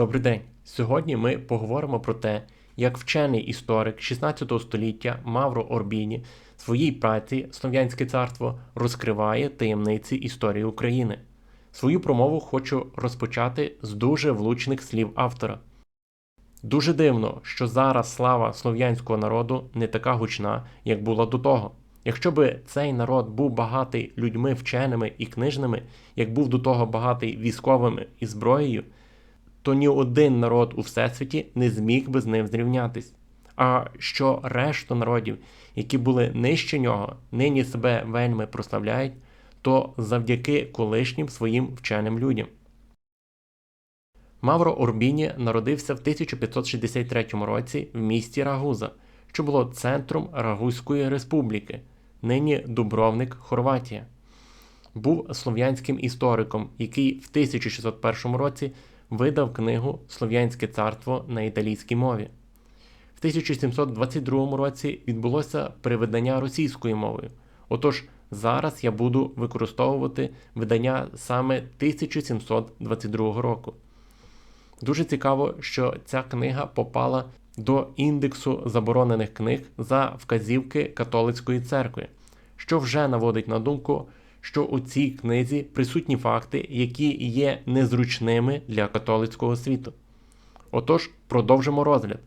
Добрий день! Сьогодні ми поговоримо про те, як вчений історик 16 століття Мавро Орбіні в своїй праці Слов'янське царство розкриває таємниці історії України. Свою промову хочу розпочати з дуже влучних слів автора. Дуже дивно, що зараз слава слов'янського народу не така гучна, як була до того. Якщо би цей народ був багатий людьми вченими і книжними, як був до того багатий військовими і зброєю, то ні один народ у всесвіті не зміг би з ним зрівнятись. А що решту народів, які були нижче нього, нині себе вельми прославляють, то завдяки колишнім своїм вченим людям. Мавро Орбіні народився в 1563 році в місті Рагуза, що було центром Рагузької республіки, нині Дубровник, Хорватія. Був слов'янським істориком, який в 1601 році видав книгу Слов'янське царство на італійській мові. В 1722 році відбулося перевидання російською мовою. Отож, зараз я буду використовувати видання саме 1722 року. Дуже цікаво, що ця книга попала до індексу заборонених книг за вказівки католицької церкви, що вже наводить на думку, що у цій книзі присутні факти, які є незручними для католицького світу. Отож, продовжимо розгляд.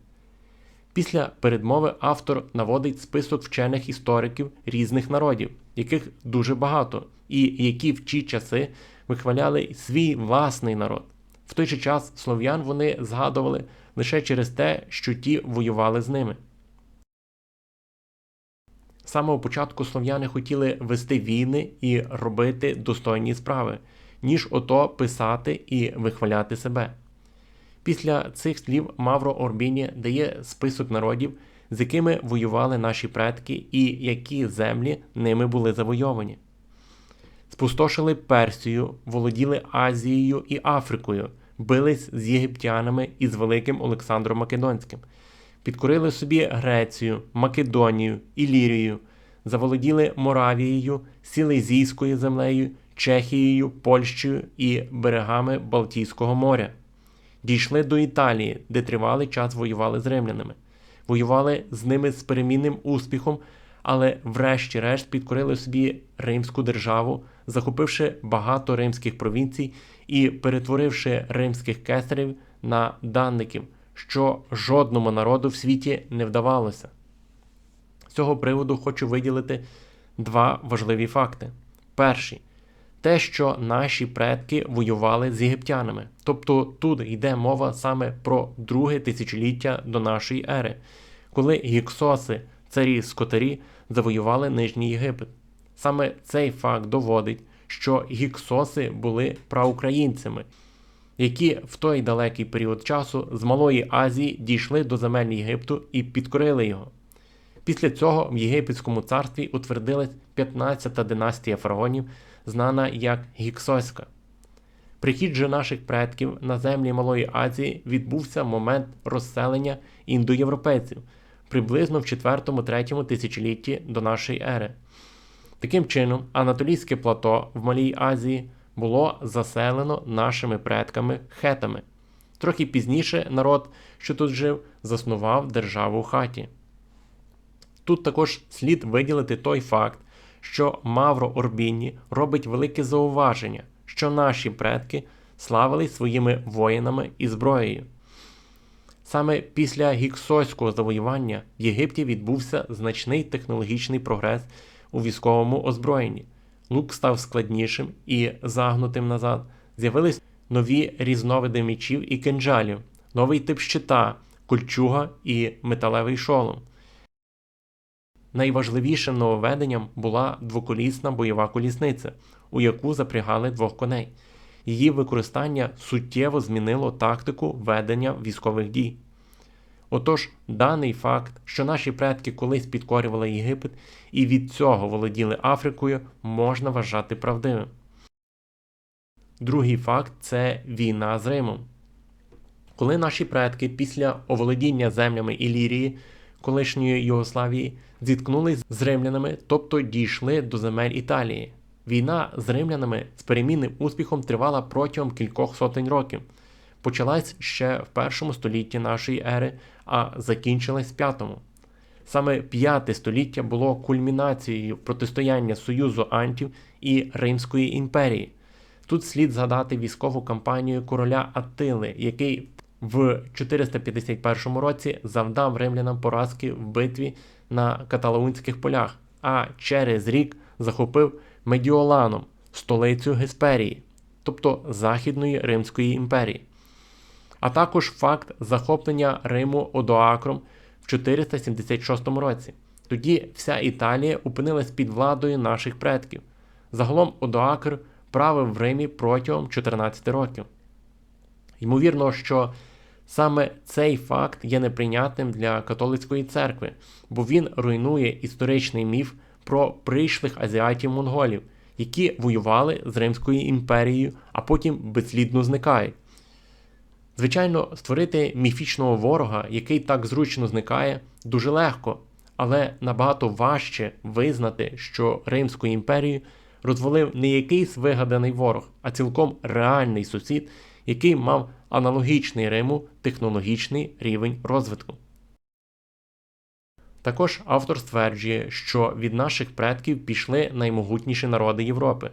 Після передмови автор наводить список вчених істориків різних народів, яких дуже багато, і які в ті часи вихваляли свій власний народ. В той же час слов'ян вони згадували лише через те, що ті воювали з ними. З самого початку слов'яни хотіли вести війни і робити достойні справи, ніж ото писати і вихваляти себе. Після цих слів Мавро Орбіні дає список народів, з якими воювали наші предки і які землі ними були завойовані. Спустошили Персію, володіли Азією і Африкою, бились з єгиптянами і з Великим Олександром Македонським, підкорили собі Грецію, Македонію, Ілірію, заволоділи Моравією, Сілезійською землею, Чехією, Польщею і берегами Балтійського моря. Дійшли до Італії, де тривалий час воювали з римлянами. Воювали з ними з перемінним успіхом, але врешті-решт підкорили собі Римську державу, захопивши багато римських провінцій і перетворивши римських кесарів на данників, що жодному народу в світі не вдавалося. З цього приводу хочу виділити два важливі факти. Перший те, що наші предки воювали з єгиптянами. Тобто тут йде мова саме про друге тисячоліття до нашої ери, коли гіксоси, царі скотарі, завоювали Нижній Єгипет. Саме цей факт доводить, що гіксоси були праукраїнцями, які в той далекий період часу з Малої Азії дійшли до земель Єгипту і підкорили його. Після цього в Єгипетському царстві утвердилась 15-та династія фараонів, знана як Гіксоська. Прихід же наших предків на землі Малої Азії відбувся момент розселення індоєвропейців приблизно в 4-3 тисячолітті до нашої ери. Таким чином, Анатолійське плато в Малій Азії було заселено нашими предками хетами. Трохи пізніше народ, що тут жив, заснував державу хаті. Тут також слід виділити той факт, що Мавро Орбіні робить велике зауваження, що наші предки славились своїми воїнами і зброєю. Саме після гіксойського завоювання в Єгипті відбувся значний технологічний прогрес у військовому озброєнні. Лук став складнішим і загнутим назад. З'явились нові різновиди мечів і кинджалів, новий тип щита, кольчуга і металевий шолом. Найважливішим нововведенням була двоколісна бойова колісниця, у яку запрягали двох коней. Її використання суттєво змінило тактику ведення військових дій. Отож, даний факт, що наші предки колись підкорювали Єгипет і від цього володіли Африкою, можна вважати правдивим. Другий факт це війна з Римом. Коли наші предки після оволодіння землями Ілірії, колишньої Югославії, зіткнулись з римлянами, тобто дійшли до земель Італії. Війна з римлянами з перемінним успіхом тривала протягом кількох сотень років. Почалась ще в першому столітті нашої ери, а закінчилась в п'ятому. Саме п'яте століття було кульмінацією протистояння Союзу Антів і Римської імперії. Тут слід згадати військову кампанію короля Аттили, який в 451 році завдав римлянам поразки в битві на каталаунських полях, а через рік захопив Медіоланом, столицю Гесперії, тобто Західної Римської імперії. А також факт захоплення Риму Одоакром в 476 році. Тоді вся Італія опинилась під владою наших предків. Загалом Одоакр правив в Римі протягом 14 років. Ймовірно, що саме цей факт є неприйнятним для католицької церкви, бо він руйнує історичний міф про прийшлих азіатів-монголів, які воювали з Римською імперією, а потім безслідно зникають. Звичайно, створити міфічного ворога, який так зручно зникає, дуже легко, але набагато важче визнати, що Римську імперію розвалив не якийсь вигаданий ворог, а цілком реальний сусід, який мав аналогічний Риму технологічний рівень розвитку. Також автор стверджує, що від наших предків пішли наймогутніші народи Європи.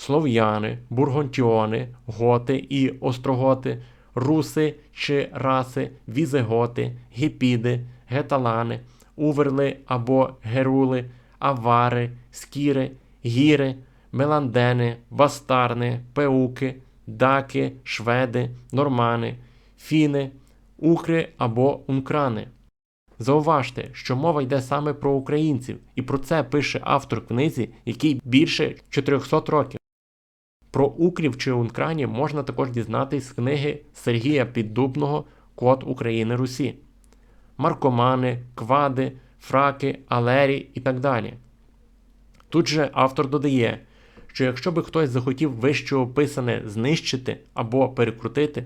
Слов'яни, бургонтіони, готи і остроготи, руси чи раси, візеготи, гіпіди, геталани, уверли або герули, авари, скіри, гіри, меландени, бастарни, пеуки, даки, шведи, нормани, фіни, укри або ункрани. Зауважте, що мова йде саме про українців, і про це пише автор книзі, який більше 400 років. Про укрів чи ункранів можна також дізнатись з книги Сергія Піддубного Код України Русі, Маркомани, Квади, Фраки, Алері і так далі. Тут же автор додає, що якщо би хтось захотів вище описане знищити або перекрутити,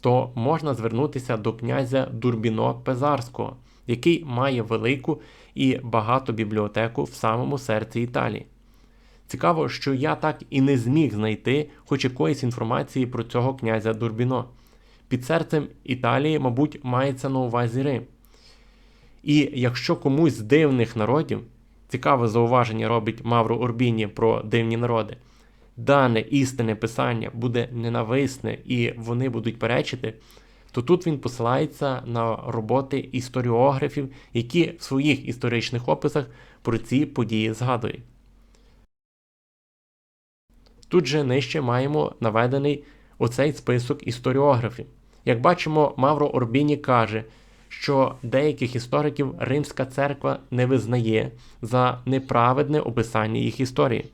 то можна звернутися до князя Дурбіно Пезарського, який має велику і багату бібліотеку в самому серці Італії. Цікаво, що я так і не зміг знайти хоч якоїсь інформації про цього князя Дурбіно. Під серцем Італії, мабуть, мається на увазі Рим. І якщо комусь з дивних народів, цікаве зауваження робить Мавро Орбіні про дивні народи, дане істинне писання буде ненависне і вони будуть перечити, то тут він посилається на роботи історіографів, які в своїх історичних описах про ці події згадують. Тут же нижче маємо наведений оцей список історіографів. Як бачимо, Мавро Орбіні каже, що деяких істориків Римська церква не визнає за неправедне описання їх історії.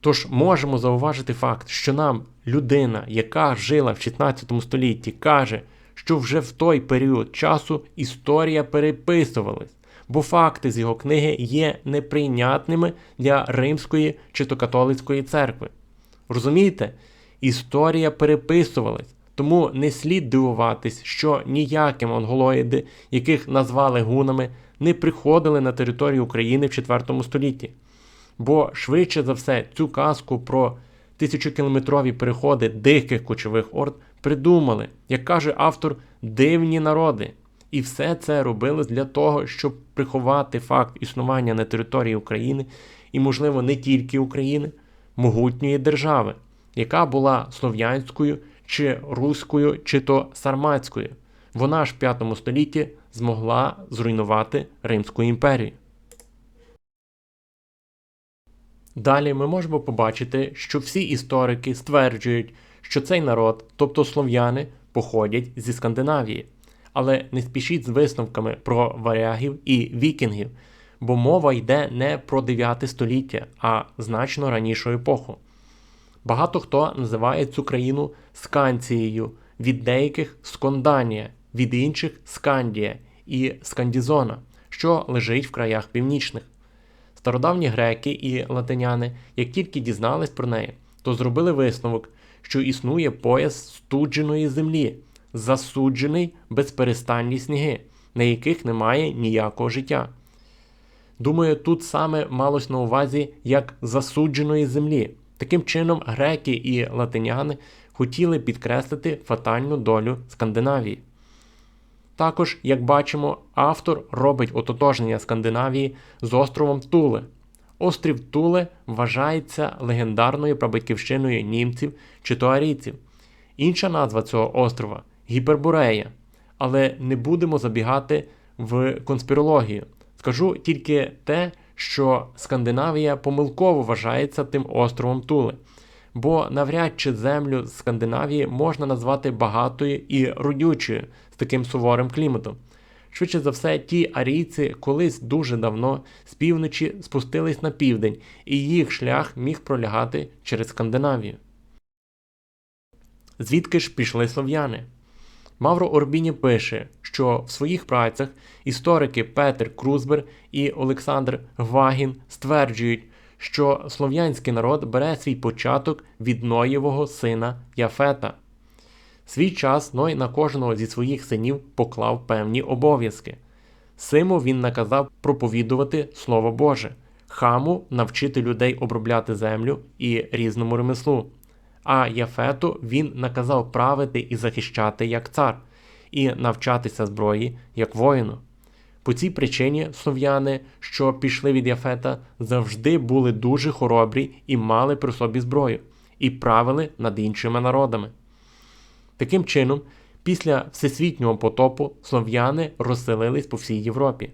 Тож можемо зауважити факт, що нам людина, яка жила в 16 столітті, каже, що вже в той період часу історія переписувалась, бо факти з його книги є неприйнятними для римської чи то католицької церкви. Розумієте? Історія переписувалась, тому не слід дивуватись, що ніякі монголоїди, яких назвали гунами, не приходили на територію України в 4 столітті. Бо швидше за все цю казку про тисячокілометрові переходи диких кочових орд придумали, як каже автор, дивні народи. І все це робилось для того, щоб приховати факт існування на території України і, можливо, не тільки України, могутньої держави, яка була слов'янською чи руською, чи то сарматською. Вона ж в 5 столітті змогла зруйнувати Римську імперію. Далі ми можемо побачити, що всі історики стверджують, що цей народ, тобто слов'яни, походять зі Скандинавії. Але не спішіть з висновками про варягів і вікінгів, бо мова йде не про 9 століття, а значно ранішу епоху. Багато хто називає цю країну Сканцією, від деяких Сконданія, від інших Скандія і Скандізона, що лежить в краях північних. Стародавні греки і латиняни, як тільки дізнались про неї, то зробили висновок, що існує пояс студженої землі, засуджений безперестанні сніги, на яких немає ніякого життя. Думаю, тут саме малось на увазі як засудженої землі. Таким чином, греки і латиняни хотіли підкреслити фатальну долю Скандинавії. Також, як бачимо, автор робить ототожнення Скандинавії з островом Туле. Острів Туле вважається легендарною прабатьківщиною німців чи туарійців. Інша назва цього острова Гіперборея. Але не будемо забігати в конспірологію. Скажу тільки те, що Скандинавія помилково вважається тим островом Туле, бо навряд чи землю з Скандинавії можна назвати багатою і родючою з таким суворим кліматом. Швидше за все, ті арійці колись дуже давно з півночі спустились на південь, і їх шлях міг пролягати через Скандинавію. Звідки ж пішли слов'яни? Мавро Орбіні пише, що в своїх працях історики Петер Крузбер і Олександр Гвагін стверджують, що слов'янський народ бере свій початок від Ноєвого сина Яфета. Свій час Ной на кожного зі своїх синів поклав певні обов'язки. Симу він наказав проповідувати Слово Боже, хаму навчити людей обробляти землю і різному ремеслу. А Яфету він наказав правити і захищати як цар, і навчатися зброї як воїну. По цій причині слов'яни, що пішли від Яфета, завжди були дуже хоробрі і мали при собі зброю, і правили над іншими народами. Таким чином, після всесвітнього потопу слов'яни розселились по всій Європі.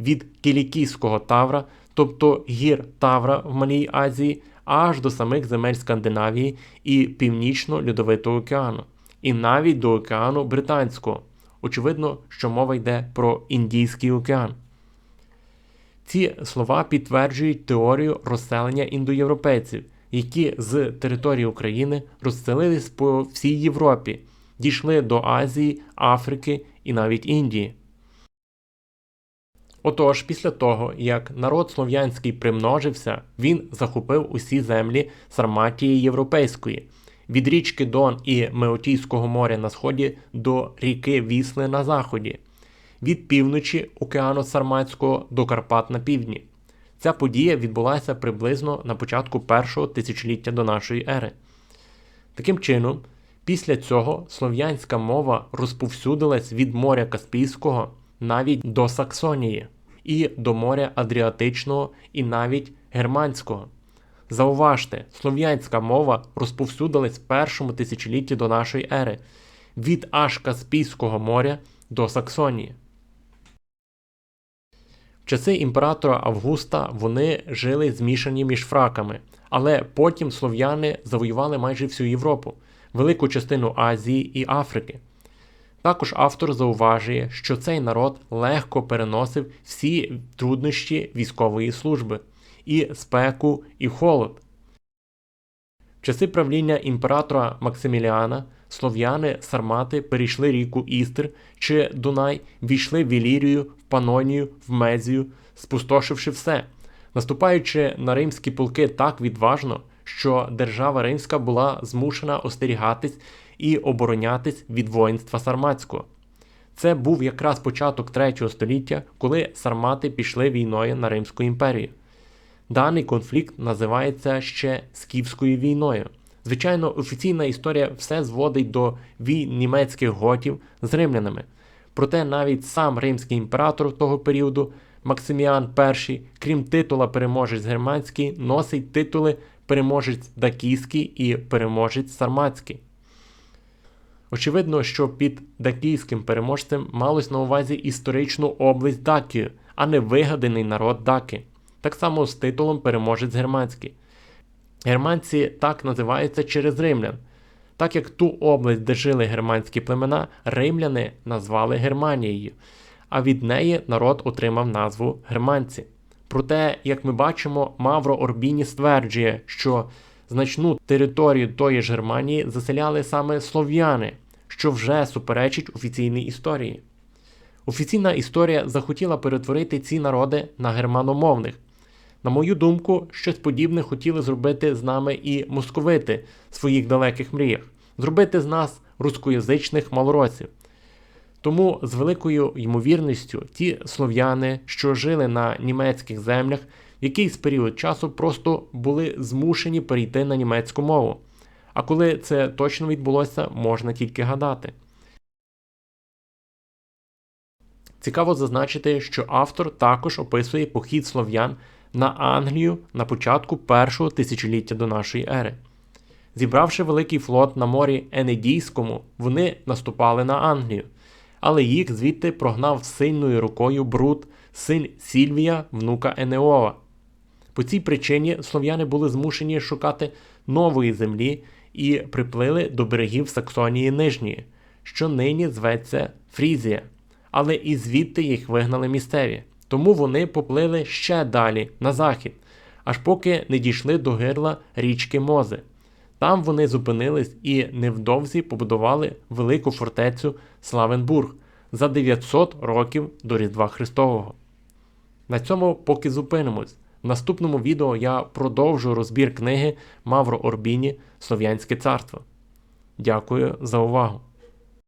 Від Кілікійського Тавра, тобто гір Тавра в Малій Азії, аж до самих земель Скандинавії і Північно-Льодовитого океану, і навіть до океану Британського. Очевидно, що мова йде про Індійський океан. Ці слова підтверджують теорію розселення індоєвропейців, які з території України розселились по всій Європі, дійшли до Азії, Африки і навіть Індії. Отож, після того, як народ слов'янський примножився, він захопив усі землі Сарматії Європейської, від річки Дон і Меотійського моря на сході до ріки Вісли на заході, від півночі океану Сарматського до Карпат на півдні. Ця подія відбулася приблизно на початку першого тисячоліття до нашої ери. Таким чином, після цього слов'янська мова розповсюдилась від моря Каспійського навіть до Саксонії і до моря Адріатичного і навіть Германського. Зауважте, слов'янська мова розповсюдилась в першому тисячолітті до нашої ери від аж Каспійського моря до Саксонії. В часи імператора Августа вони жили змішані між фраками, але потім слов'яни завоювали майже всю Європу, велику частину Азії і Африки. Також автор зауважує, що цей народ легко переносив всі труднощі військової служби, і спеку, і холод. В часи правління імператора Максиміліана слов'яни сармати перейшли ріку Істр чи Дунай, війшли в Ілірію, в Панонію, в Мезію, спустошивши все, наступаючи на римські полки так відважно, що держава римська була змушена остерігатись і оборонятись від воїнства сарматського. Це був якраз початок 3 століття, коли сармати пішли війною на Римську імперію. Даний конфлікт називається ще Скіфською війною. Звичайно, офіційна історія все зводить до війн німецьких готів з римлянами. Проте навіть сам римський імператор того періоду, Максиміан І, крім титула переможець германський, носить титули переможець дакійський і переможець сарматський. Очевидно, що під дакійським переможцем малось на увазі історичну область Дакію, а не вигаданий народ Даки. Так само з титулом переможець германський. Германці так називаються через римлян. Так як ту область, де жили германські племена, римляни назвали Германією, а від неї народ отримав назву германці. Проте, як ми бачимо, Мавро Орбіні стверджує, що значну територію тої ж Германії заселяли саме слов'яни, що вже суперечить офіційній історії. Офіційна історія захотіла перетворити ці народи на германомовних. На мою думку, щось подібне хотіли зробити з нами і московити в своїх далеких мріях, зробити з нас рускоязичних малоросів. Тому з великою ймовірністю ті слов'яни, що жили на німецьких землях, в якийсь період часу просто були змушені перейти на німецьку мову. А коли це точно відбулося, можна тільки гадати. Цікаво зазначити, що автор також описує похід слов'ян на Англію на початку першого тисячоліття до нашої ери. Зібравши великий флот на морі Енедійському, вони наступали на Англію, але їх звідти прогнав сильною рукою Брут, син Сільвія, внука Енеова. По цій причині слов'яни були змушені шукати нової землі і приплили до берегів Саксонії Нижньої, що нині зветься Фрізія, але і звідти їх вигнали місцеві. Тому вони поплили ще далі на захід, аж поки не дійшли до гирла річки Мози. Там вони зупинились і невдовзі побудували велику фортецю Славенбург за 900 років до Різдва Христового. На цьому поки зупинимось. В наступному відео я продовжу розбір книги Мавро Орбіні Слов'янське царство. Дякую за увагу!